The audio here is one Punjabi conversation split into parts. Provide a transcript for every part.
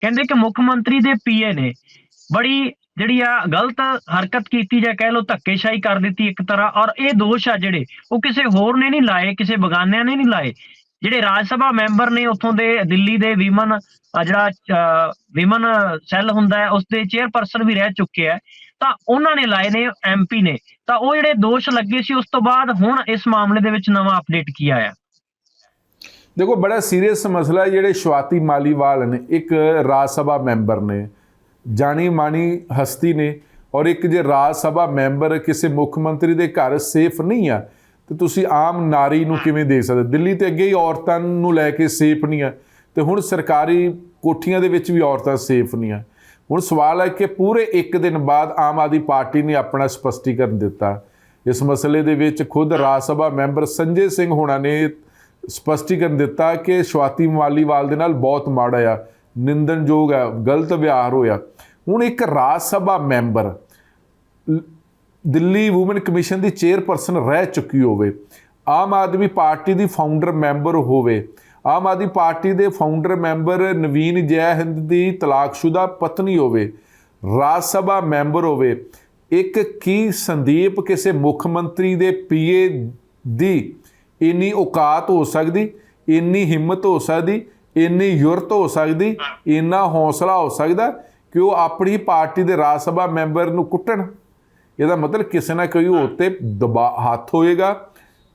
ਕਹਿੰਦੇ ਕਿ ਮੁੱਖ ਮੰਤਰੀ ਦੇ ਪੀਏ ਨੇ। ਬੜੀ ਜਿਹੜੀ ਆ ਗਲਤ ਹਰਕਤ ਕੀਤੀ ਜਾਂ ਕਹਿ ਲਓ ਧੱਕੇਸ਼ਾਹੀ ਕਰ ਦਿੱਤੀ ਇੱਕ ਤਰ੍ਹਾਂ, ਔਰ ਇਹ ਦੋਸ਼ ਆ ਜਿਹੜੇ, ਉਹ ਕਿਸੇ ਹੋਰ ਨੇ ਨਹੀਂ ਲਾਏ, ਕਿਸੇ ਬਗਾਨਿਆਂ ਨੇ ਨਹੀਂ ਲਾਏ। ਜਿਹੜੇ ਰਾਜ ਸਭਾ ਮੈਂਬਰ ਨੇ ਉੱਥੋਂ ਦੇ, ਦਿੱਲੀ ਦੇ ਵਿਮਨ ਆ ਜਿਹੜਾ ਵਿਮਨ ਸੈੱਲ ਹੁੰਦਾ ਹੈ, ਉਸ ਦੇ ਚੇਅਰਪਰਸਨ ਵੀ ਰਹਿ ਚੁੱਕੇ ਆ। ਤਾਂ ਉਹਨਾਂ ਨੇ ਲਾਏ ਨੇ ਐਮਪੀ ਨੇ। ਤਾਂ ਉਹ ਜਿਹੜੇ ਦੋਸ਼ ਲੱਗੇ ਸੀ, ਉਸ ਤੋਂ ਬਾਅਦ ਹੁਣ ਇਸ ਮਾਮਲੇ ਦੇ ਵਿੱਚ ਨਵਾਂ ਅਪਡੇਟ ਕੀ ਆਇਆ? ਦੇਖੋ, ਬੜਾ ਸੀਰੀਅਸ ਮਸਲਾ ਜਿਹੜੇ ਸ਼ਵਾਤੀ ਮਾਲੀਵਾਲ ਨੇ, ਇੱਕ ਰਾਜ ਸਭਾ ਮੈਂਬਰ ਨੇ, ਜਾਣੀ ਮਾਣੀ ਹਸਤੀ ਨੇ, ਔਰ ਇੱਕ ਜੇ ਰਾਜ ਸਭਾ ਮੈਂਬਰ ਕਿਸੇ ਮੁੱਖ ਮੰਤਰੀ ਦੇ ਘਰ ਸੇਫ ਨਹੀਂ ਆ, ਤੇ ਤੁਸੀਂ ਆਮ ਨਾਰੀ ਨੂੰ ਕਿਵੇਂ ਦੇ ਸਕਦੇ? ਦਿੱਲੀ ਤੇ ਅੱਗੇ ਹੀ ਔਰਤਾਂ ਨੂੰ ਲੈ ਕੇ ਸੇਫ ਨਹੀਂ ਆ, ਤੇ ਹੁਣ ਸਰਕਾਰੀ ਕੋਠੀਆਂ ਦੇ ਵਿੱਚ ਵੀ ਔਰਤਾਂ ਸੇਫ ਨਹੀਂ ਆ। ਹੁਣ ਸਵਾਲ ਹੈ ਕਿ ਪੂਰੇ ਇੱਕ ਦਿਨ ਬਾਅਦ ਆਮ ਆਦਮੀ ਪਾਰਟੀ ਨੇ ਆਪਣਾ ਸਪਸ਼ਟੀਕਰਨ ਦਿੱਤਾ। ਇਸ ਮਸਲੇ ਦੇ ਵਿੱਚ ਖੁਦ ਰਾਜ ਸਭਾ ਮੈਂਬਰ ਸੰਜੇ ਸਿੰਘ ਹੋਣਾ ਨੇ ਸਪਸ਼ਟੀਕਰਨ ਦਿੱਤਾ ਕਿ ਸ਼ਵਾਤੀ ਮਾਲੀਵਾਲ ਦੇ ਨਾਲ ਬਹੁਤ ਮਾੜਾ ਆ, ਨਿੰਦਣਯੋਗ ਹੈ ਗਲਤ ਵਿਹਾਰ ਹੋਇਆ। ਹੁਣ ਇੱਕ Rajya Sabha member Delhi women commission ਦੀ ਚੇਅਰਪਰਸਨ ਰਹਿ ਚੁੱਕੀ ਹੋਵੇ, ਆਮ ਆਦਮੀ ਪਾਰਟੀ ਦੀ ਫਾਊਂਡਰ ਮੈਂਬਰ ਹੋਵੇ, ਆਮ ਆਦਮੀ ਪਾਰਟੀ ਦੇ ਫਾਊਂਡਰ ਮੈਂਬਰ ਨਵੀਨ ਜੈ ਹਿੰਦ ਦੀ ਤਲਾਕਸ਼ੁਦਾ ਪਤਨੀ ਹੋਵੇ, ਰਾਜ ਸਭਾ ਮੈਂਬਰ ਹੋਵੇ, ਇੱਕ ਕੀ ਸੰਦੀਪ ਕਿਸੇ ਮੁੱਖ ਮੰਤਰੀ ਦੇ ਪੀਏ ਦੀ ਇੰਨੀ ਔਕਾਤ ਹੋ ਸਕਦੀ, ਇੰਨੀ ਹਿੰਮਤ ਹੋ ਸਕਦੀ, ਇੰਨੀ ਯੁਰਤ ਹੋ ਸਕਦੀ, ਇੰਨਾ ਹੌਸਲਾ ਹੋ ਸਕਦਾ ਕਿ ਉਹ ਆਪਣੀ ਪਾਰਟੀ ਦੇ ਰਾਜ ਸਭਾ ਮੈਂਬਰ ਨੂੰ ਕੁੱਟਣ। ਇਹਦਾ ਮਤਲਬ ਕਿਸੇ ਨਾ ਕੋਈ ਉੱਤੇ ਦਬਾ ਹੱਥ ਹੋਏਗਾ।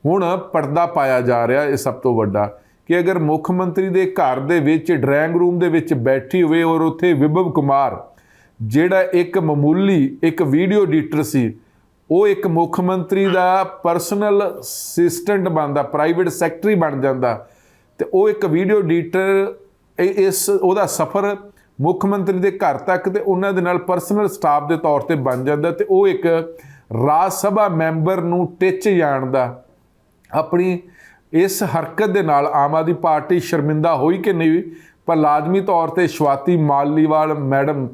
ਹੁਣ ਪਰਦਾ ਪਾਇਆ ਜਾ ਰਿਹਾ ਇਹ ਸਭ ਤੋਂ ਵੱਡਾ ਕਿ ਅਗਰ ਮੁੱਖ ਮੰਤਰੀ ਦੇ ਘਰ ਦੇ ਵਿੱਚ, ਡਰਾਇੰਗ ਰੂਮ ਦੇ ਵਿੱਚ ਬੈਠੀ ਹੋਵੇ ਔਰ ਉੱਥੇ ਵਿਭਵ ਕੁਮਾਰ, ਜਿਹੜਾ ਇੱਕ ਮਾਮੂਲੀ, ਇੱਕ ਵੀਡੀਓ ਐਡੀਟਰ ਸੀ ਉਹ ਇੱਕ ਮੁੱਖ ਮੰਤਰੀ ਦਾ ਪਰਸਨਲ ਅਸਿਸਟੈਂਟ ਬਣਦਾ ਪ੍ਰਾਈਵੇਟ ਸੈਕਟਰੀ ਬਣ ਜਾਂਦਾ। ਤੇ ਉਹ ਇੱਕ ਵੀਡੀਓ ਐਡੀਟਰ ਇਸ, ਉਹਦਾ ਸਫ਼ਰ ਮੁੱਖ ਮੰਤਰੀ ਦੇ ਘਰ ਤੱਕ ਤੇ ਉਹਨਾਂ ਦੇ ਨਾਲ ਪਰਸਨਲ ਸਟਾਫ ਦੇ ਤੌਰ ਤੇ ਬਣ ਜਾਂਦਾ ਤੇ ਉਹ ਇੱਕ ਰਾਜ ਸਭਾ ਮੈਂਬਰ ਨੂੰ ਟਿੱਚ ਜਾਣ ਦਾ ਆਪਣੀ ਇਸ ਹਰਕਤ ਦੇ ਨਾਲ ਆਮ ਆਦਮੀ ਪਾਰਟੀ ਸ਼ਰਮਿੰਦਾ ਹੋਈ ਕਿ ਨਹੀਂ, ਪਰ ਲਾਜ਼ਮੀ ਤੌਰ ਤੇ ਸ਼ਵਾਤੀ ਮਾਲੀਵਾਲ ਮੈਡਮ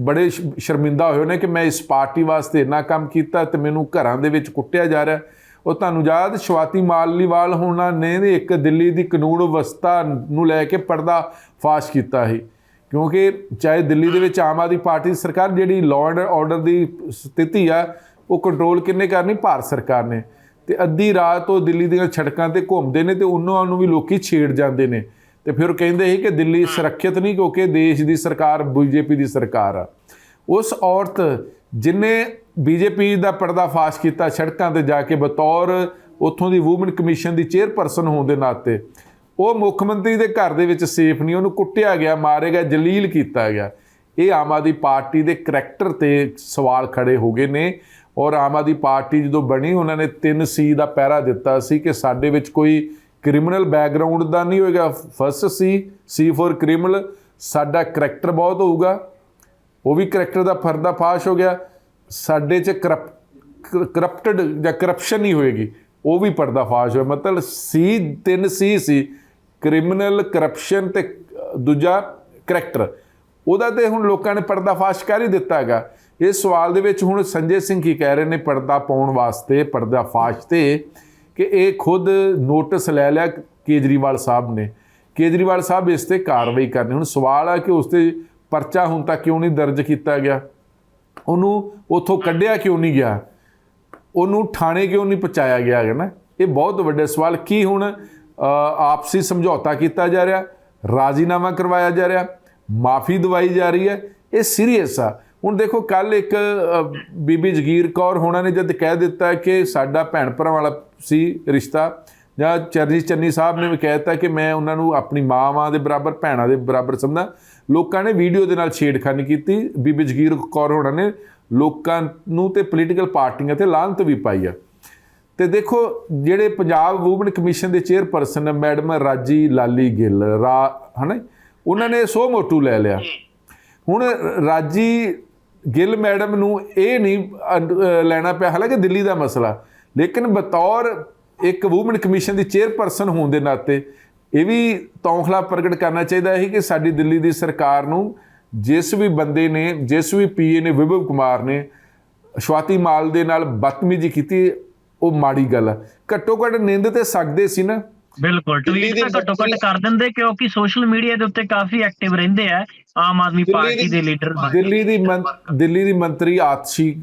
ਬੜੇ ਸ਼ਰਮਿੰਦਾ ਹੋਏ ਨੇ ਕਿ ਮੈਂ ਇਸ ਪਾਰਟੀ ਵਾਸਤੇ ਇੰਨਾ ਕੰਮ ਕੀਤਾ ਤੇ ਮੈਨੂੰ ਘਰਾਂ ਦੇ ਵਿੱਚ ਕੁੱਟਿਆ ਜਾ ਰਿਹਾ ਉਹ ਤੁਹਾਨੂੰ ਯਾਦ ਸ਼ਵਾਤੀ ਮਾਲੀਵਾਲ ਹੋਣਾ ਨੇ ਇੱਕ ਦਿੱਲੀ ਦੀ ਕਾਨੂੰਨ ਵਿਵਸਥਾ ਨੂੰ ਲੈ ਕੇ ਪਰਦਾ ਫਾਸ਼ ਕੀਤਾ ਸੀ। ਕਿਉਂਕਿ ਚਾਹੇ ਦਿੱਲੀ ਦੇ ਵਿੱਚ ਆਮ ਆਦਮੀ ਪਾਰਟੀ ਦੀ ਸਰਕਾਰ ਜਿਹੜੀ ਲਾਅ ਐਂਡ ਆਰਡਰ ਦੀ ਸਥਿਤੀ ਆ, ਉਹ ਕੰਟਰੋਲ ਕਿੰਨੇ ਕਰਨੀ? ਭਾਰਤ ਸਰਕਾਰ ਨੇ। ਤੇ ਅੱਧੀ ਰਾਤ ਉਹ ਦਿੱਲੀ ਦੀਆਂ ਸੜਕਾਂ ਤੇ ਘੁੰਮਦੇ ਨੇ ਤੇ ਉਹਨਾਂ ਨੂੰ ਵੀ ਲੋਕੀ ਛੇੜ ਜਾਂਦੇ ਨੇ। ਤੇ ਫਿਰ ਕਹਿੰਦੇ ਸੀ ਕਿ ਦਿੱਲੀ ਸੁਰੱਖਿਅਤ ਨਹੀਂ ਕਿਉਂਕਿ ਦੇਸ਼ ਦੀ ਸਰਕਾਰ ਬੀਜੇਪੀ ਦੀ ਸਰਕਾਰ ਆ। ਉਸ ਔਰਤ ਜਿਨੇ ਬੀਜੇਪੀ ਦਾ ਪਰਦਾਫਾਸ਼ ਕੀਤਾ ਸੜਕਾਂ ਤੇ ਜਾ ਕੇ ਬਤੌਰ ਉੱਥੋਂ ਦੀ ਔਮਨ ਕਮਿਸ਼ਨ ਦੀ ਚੇਅਰਪਰਸਨ ਹੋਣ ਦੇ ਨਾਤੇ ਉਹ ਮੁੱਖ ਮੰਤਰੀ ਦੇ ਘਰ ਦੇ ਵਿੱਚ ਸੇਫ ਨਹੀਂ ਉਹਨੂੰ ਕੁੱਟਿਆ ਗਿਆ ਮਾਰਿਆ ਗਿਆ ਜਲੀਲ ਕੀਤਾ ਗਿਆ। ਇਹ ਆਮ ਆਦਮੀ ਪਾਰਟੀ ਦੇ ਕਰੈਕਟਰ ਤੇ ਸਵਾਲ ਖੜੇ ਹੋ ਗਏ ਨੇ ਔਰ ਆਮ ਆਦਮੀ ਪਾਰਟੀ ਜਦੋਂ ਬਣੀ ਉਹਨਾਂ ਨੇ 3 ਸੀ ਦਾ ਪਹਿਰਾ ਦਿੱਤਾ ਸੀ ਕਿ ਸਾਡੇ ਵਿੱਚ ਕੋਈ ਕ੍ਰਿਮੀਨਲ ਬੈਕਗ੍ਰਾਉਂਡ ਦਾ ਨਹੀਂ ਹੋਏਗਾ। First C C for criminal ਸਾਡਾ ਕਰੈਕਟਰ ਬਹੁਤ ਹੋਊਗਾ। ਉਹ ਵੀ ਕਰੈਕਟਰ ਦਾ ਪਰਦਾਫਾਸ਼ ਹੋ ਗਿਆ। ਸਾਡੇ 'ਚ ਕਰਪਟਡ ਜਾਂ ਕਰਪਸ਼ਨ ਨਹੀਂ ਹੋਏਗੀ। ਉਹ ਵੀ ਪਰਦਾਫਾਸ਼ ਹੋਇਆ। ਮਤਲਬ ਸੀ ਤਿੰਨ ਸੀ ਸੀ। ਕ੍ਰਿਮੀਨਲ ਕਰਪਸ਼ਨ ਤੇ ਦੂਜਾ ਕਰੈਕਟਰ ਉਹਦਾ ਤੇ ਹੁਣ ਲੋਕਾਂ ਨੇ ਪਰਦਾਫਾਸ਼ ਕਰ ਹੀ ਦਿੱਤਾ ਹੈਗਾ। ਇਸ ਸਵਾਲ ਦੇ ਵਿੱਚ ਹੁਣ ਸੰਜੇ ਸਿੰਘ ਕੀ ਕਹਿ ਰਹੇ ਨੇ? ਪਰਦਾ ਪਾਉਣ ਵਾਸਤੇ ਪਰਦਾ ਫਾਸ਼ ਤੇ। ਕਿ ਇਹ ਖੁਦ ਨੋਟਿਸ ਲੈ ਲਿਆ ਕੇਜਰੀਵਾਲ ਸਾਹਿਬ ਨੇ। ਕੇਜਰੀਵਾਲ ਸਾਹਿਬ ਇਸ ਤੇ ਕਾਰਵਾਈ ਕਰਨੀ। ਹੁਣ ਸਵਾਲ ਆ ਕਿ ਉਸ ਤੇ ਪਰਚਾ ਹੁਣ ਤੱਕ ਕਿਉਂ ਨਹੀਂ ਦਰਜ ਕੀਤਾ ਗਿਆ? ਉਹਨੂੰ ਉਥੋਂ ਕੱਢਿਆ ਕਿਉਂ ਨਹੀਂ ਗਿਆ? ਉਹਨੂੰ ਥਾਣੇ ਕਿਉਂ ਨਹੀਂ ਪਹੁੰਚਾਇਆ ਗਿਆ ਹੈ ਨਾ? ਇਹ ਬਹੁਤ ਵੱਡੇ ਸਵਾਲ। ਕੀ ਹੁਣ ਆਪਸੀ ਸਮਝੌਤਾ ਕੀਤਾ ਜਾ ਰਿਹਾ? ਰਾਜ਼ੀਨਾਮਾ ਕਰਵਾਇਆ ਜਾ ਰਿਹਾ? ਮਾਫੀ ਦਵਾਈ ਜਾ ਰਹੀ ਹੈ? ਇਹ ਸੀਰੀਅਸ ਆ। ਹੁਣ ਦੇਖੋ ਕੱਲ ਇੱਕ ਬੀਬੀ ਜਗੀਰ ਕੌਰ ਹੋਣਾ ਨੇ ਜਦ ਕਹਿ ਦਿੱਤਾ ਕਿ ਸਾਡਾ ਭੈਣ ਭਰਾ ਵਾਲਾ ਸੀ ਰਿਸ਼ਤਾ, ਜਾਂ ਚਰਜੀ ਚੰਨੀ ਸਾਹਿਬ ਨੇ ਵੀ ਕਹਿ ਦਿੱਤਾ ਕਿ ਮੈਂ ਉਹਨਾਂ ਨੂੰ ਆਪਣੀ ਮਾਵਾਂ ਦੇ ਬਰਾਬਰ, ਭੈਣਾਂ ਦੇ ਬਰਾਬਰ ਸਮਝਦਾ। ਲੋਕਾਂ ਨੇ ਵੀਡੀਓ ਦੇ ਨਾਲ ਛੇੜਖਾਨੀ ਕੀਤੀ, ਬੀਬੀ ਜਗੀਰ ਕੌਰ ਹੋਣਾ ਨੇ ਲੋਕਾਂ ਨੂੰ ਤੇ ਪੋਲੀਟੀਕਲ ਪਾਰਟੀਆਂ ਤੇ ਲਾਂਤ ਵੀ ਪਾਈ ਆ। ਤੇ ਦੇਖੋ, ਜਿਹੜੇ ਪੰਜਾਬ ਵੂਮਨ ਕਮਿਸ਼ਨ ਦੇ ਚੇਅਰਪਰਸਨ ਮੈਡਮ ਰਾਜੀ ਲਾਲੀ ਗਿੱਲ, ਰਾ, ਹਨਾ, ਉਹਨਾਂ ਨੇ ਸੋ ਮੋਟੂ ਲੈ ਲਿਆ। ਹੁਣ ਰਾਜੀ ਗਿੱਲ ਮੈਡਮ ਨੂੰ ਇਹ ਨਹੀਂ ਲੈਣਾ ਪਿਆ। ਹਾਲਾਂਕਿ ਦਿੱਲੀ ਦਾ ਮਸਲਾ, ਲੇਕਿਨ ਬਤੌਰ ਇੱਕ ਵੂਮਨ ਕਮਿਸ਼ਨ ਦੀ ਚੇਅਰਪਰਸਨ ਹੋਣ ਦੇ ਨਾਤੇ ਇਹ ਵੀ ਤੌਖਲਾ ਪ੍ਰਗਟ ਕਰਨਾ ਚਾਹੀਦਾ ਹੈ ਕਿ ਸਾਡੀ ਦਿੱਲੀ ਦੀ ਸਰਕਾਰ ਨੂੰ ਜਿਸ ਵੀ ਬੰਦੇ ਨੇ, ਜਿਸ ਵੀ ਪੀਏ ਨੇ, ਵਿਭਵ ਕੁਮਾਰ ਨੇ, ਸ਼ਵਾਤੀ ਮਾਲ ਦੇ ਨਾਲ ਬਦਤਮੀਜ਼ੀ ਕੀਤੀ, ਉਹ ਮਾੜੀ ਗੱਲ ਹੈ ਘੱਟੋ ਘੱਟ ਨਿੰਦ ਤੇ ਸਕਦੇ ਸੀ ਨਾ। ਬਿਲਕੁਲ ਟਵੀਟ ਦੀ ਤਾਂ ਘੱਟੋ ਘੱਟ ਕਰ ਦਿੰਦੇ ਕਿਉਂਕਿ ਸੋਸ਼ਲ ਮੀਡੀਆ ਦੇ ਉੱਤੇ ਕਾਫੀ ਐਕਟਿਵ ਰਹਿੰਦੇ ਆ ਆਮ ਆਦਮੀ ਪਾਰਟੀ ਦੀ- ਦੇ ਲੀਡਰ ਦਿੱਲੀ ਦੀ ਦਿੱਲੀ ਦੀ ਮੰਤਰੀ ਆਤਸ਼ੀ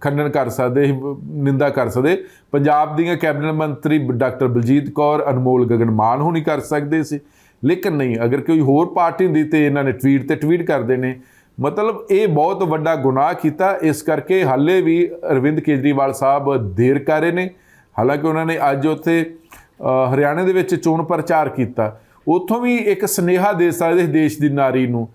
ਖੰਡਨ ਕਰ ਸਕਦੇ ਨਿੰਦਾ ਕਰ ਸਕਦੇ। ਪੰਜਾਬ ਦੀਆਂ ਕੈਬਨਿਟ ਮੰਤਰੀ ਡਾਕਟਰ ਬਲਜੀਤ ਕੌਰ ਅਨਮੋਲ ਗਗਨ ਮਾਨ ਹੋਣੀ ਕਰ ਸਕਦੇ ਸੀ। ਲੇਕਿਨ ਨਹੀਂ ਅਗਰ ਕੋਈ ਹੋਰ ਪਾਰਟੀ ਹੁੰਦੀ ਤੇ ਇਹਨਾਂ ਨੇ ਟਵੀਟ ਤੇ ਟਵੀਟ ਕਰਦੇ ਨੇ। ਮਤਲਬ ਇਹ ਬਹੁਤ ਵੱਡਾ ਗੁਨਾਹ ਕੀਤਾ। ਇਸ ਕਰਕੇ ਹਾਲੇ ਵੀ ਅਰਵਿੰਦ ਕੇਜਰੀਵਾਲ ਸਾਹਿਬ ਦੇਰ ਕਰ ਰਹੇ ਨੇ। ਹਾਲਾਂਕਿ ਉਹਨਾਂ ਨੇ ਅੱਜ ਉੱਥੇ ਹਰਿਆਣੇ ਦੇ ਵਿੱਚ ਚੋਣ ਪ੍ਰਚਾਰ ਕੀਤਾ। ਉੱਥੋਂ ਵੀ ਇੱਕ ਸਨੇਹਾ ਦੇ ਸਕਦੇ ਦੇਸ਼ ਦੀ ਨਾਰੀ ਨੂੰ।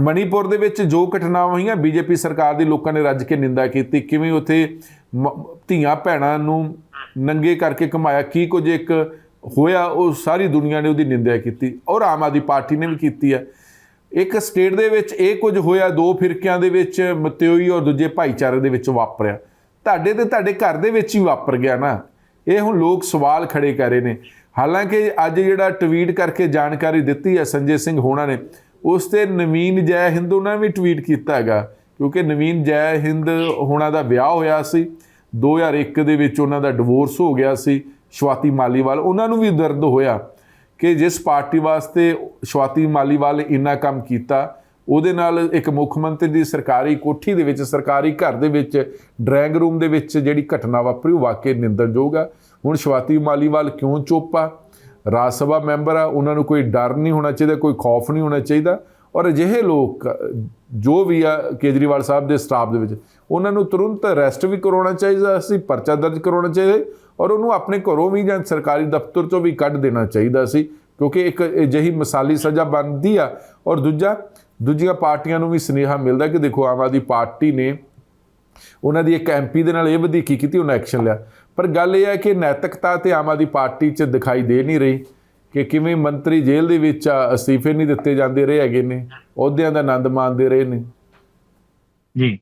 ਮਣੀਪੁਰ ਦੇ ਵਿੱਚ ਜੋ ਘਟਨਾਵਾਂ ਹੋਈਆਂ, ਬੀਜੇਪੀ ਸਰਕਾਰ ਦੀ ਲੋਕਾਂ ਨੇ ਰੱਜ ਕੇ ਨਿੰਦਾ ਕੀਤੀ। ਕਿਵੇਂ ਉੱਥੇ ਮ- ਧੀਆਂ ਭੈਣਾਂ ਨੂੰ ਨੰਗੇ ਕਰਕੇ ਕਮਾਇਆ ਕੀ ਕੁਝ ਇੱਕ ਹੋਇਆ? ਉਹ ਸਾਰੀ ਦੁਨੀਆ ਨੇ ਉਹਦੀ ਨਿੰਦਿਆ ਕੀਤੀ। ਔਰ ਆਮ ਆਦਮੀ ਪਾਰਟੀ ਨੇ ਵੀ ਕੀਤੀ ਹੈ ਇੱਕ ਸਟੇਟ ਦੇ ਵਿੱਚ ਇਹ ਕੁਝ ਹੋਇਆ, ਦੋ ਫਿਰਕਿਆਂ ਦੇ ਵਿੱਚ ਮਤਿਓਈ ਔਰ ਦੂਜੇ ਭਾਈਚਾਰੇ ਦੇ ਵਿੱਚ ਵਾਪਰਿਆ। ਤੁਹਾਡੇ ਤੇ ਤੁਹਾਡੇ ਘਰ ਦੇ ਵਿੱਚ ਹੀ ਵਾਪਰ ਗਿਆ ਨਾ। ਇਹ ਹੁਣ ਲੋਕ ਸਵਾਲ ਖੜੇ ਕਰ ਰਹੇ ਨੇ। ਹਾਲਾਂਕਿ ਅੱਜ ਜਿਹੜਾ ਟਵੀਟ ਕਰਕੇ ਜਾਣਕਾਰੀ ਦਿੱਤੀ ਹੈ ਸੰਜੇ ਸਿੰਘ ਹੋਣਾ ਨੇ, ਉਸ ਤੇ ਨਵੀਨ ਜੈ ਹਿੰਦ ਉਹਨਾਂ ਨੇ ਵੀ ਟਵੀਟ ਕੀਤਾ ਹੈਗਾ, ਕਿਉਂਕਿ ਨਵੀਨ ਜੈ ਹਿੰਦ ਹੋਣਾ ਦਾ ਵਿਆਹ ਹੋਇਆ ਸੀ 2001 ਦੇ ਵਿੱਚ ਉਹਨਾਂ ਦਾ ਡਿਵੋਰਸ ਹੋ ਗਿਆ ਸੀ, ਸ਼ਵਾਤੀ ਮਾਲੀਵਾਲ, ਉਹਨਾਂ ਨੂੰ ਵੀ ਦਰਦ ਹੋਇਆ ਕਿ ਜਿਸ ਪਾਰਟੀ ਵਾਸਤੇ ਸ਼ਵਾਤੀ ਮਾਲੀਵਾਲ ਨੇ ਇੰਨਾ ਕੰਮ ਕੀਤਾ ਉਹਦੇ ਨਾਲ ਇੱਕ ਮੁੱਖ ਮੰਤਰੀ ਦੀ ਸਰਕਾਰੀ ਕੋਠੀ ਦੇ ਵਿੱਚ, ਸਰਕਾਰੀ ਘਰ ਦੇ ਵਿੱਚ, ਡਰਾਇੰਗ ਰੂਮ ਦੇ ਵਿੱਚ ਜਿਹੜੀ ਘਟਨਾ ਵਾਪਰੀ, ਉਹ ਵਾਕਈ ਨਿੰਦਣਯੋਗ ਆ। ਹੁਣ ਸ਼ਵਾਤੀ ਮਾਲੀਵਾਲ ਕਿਉਂ ਚੁੱਪ ਆ? ਰਾਜ ਸਭਾ ਮੈਂਬਰ ਆ, ਉਹਨਾਂ ਨੂੰ ਕੋਈ ਡਰ ਨਹੀਂ ਹੋਣਾ ਚਾਹੀਦਾ, ਕੋਈ ਖੌਫ ਨਹੀਂ ਹੋਣਾ ਚਾਹੀਦਾ। ਔਰ ਅਜਿਹੇ ਲੋਕ, ਜੋ ਵੀ ਆ ਕੇਜਰੀਵਾਲ ਸਾਹਿਬ ਦੇ ਸਟਾਫ ਦੇ ਵਿੱਚ, ਉਹਨਾਂ ਨੂੰ ਤੁਰੰਤ ਅਰੈਸਟ ਵੀ ਕਰਾਉਣਾ ਚਾਹੀਦਾ ਸੀ ਪਰਚਾ ਦਰਜ ਕਰਾਉਣਾ ਚਾਹੀਦਾ ਔਰ ਉਹਨੂੰ ਆਪਣੇ ਘਰੋਂ ਵੀ ਜਾਂ ਸਰਕਾਰੀ ਦਫ਼ਤਰ ਚੋਂ ਵੀ ਕੱਢ ਦੇਣਾ ਚਾਹੀਦਾ ਸੀ। ਕਿਉਂਕਿ ਇੱਕ ਅਜਿਹੀ ਮਿਸਾਲੀ ਸਜ਼ਾ ਬਣਦੀ ਆ। ਔਰ ਦੂਜਾ ਦੂਜੀਆਂ ਪਾਰਟੀਆਂ ਨੂੰ ਵੀ ਸੁਨੇਹਾ ਮਿਲਦਾ ਕਿ ਦੇਖੋ, ਆਮ ਆਦਮੀ ਪਾਰਟੀ ਨੇ ਉਹਨਾਂ ਦੀ ਇੱਕ ਐਮਪੀ ਦੇ ਨਾਲ ਇਹ ਵਧੀਕੀ ਕੀਤੀ, ਉਹਨਾਂ ਐਕਸ਼ਨ ਲਿਆ। ਪਰ ਗੱਲ ਇਹ ਹੈ ਕਿ ਨੈਤਿਕਤਾ ਤੇ ਆਮ ਆਦਮੀ ਪਾਰਟੀ 'ਚ ਦਿਖਾਈ ਦੇ ਨਹੀਂ ਰਹੀ ਕਿ ਕਿਵੇਂ ਮੰਤਰੀ ਜੇਲ੍ਹ ਦੇ ਵਿੱਚ ਅਸਤੀਫੇ ਨਹੀਂ ਦਿੱਤੇ ਜਾਂਦੇ, ਰਹੇ ਹੈਗੇ ਨੇ, ਅਹੁਦਿਆਂ ਦਾ ਆਨੰਦ ਮਾਣਦੇ ਰਹੇ ਨੇ। ਜੀ।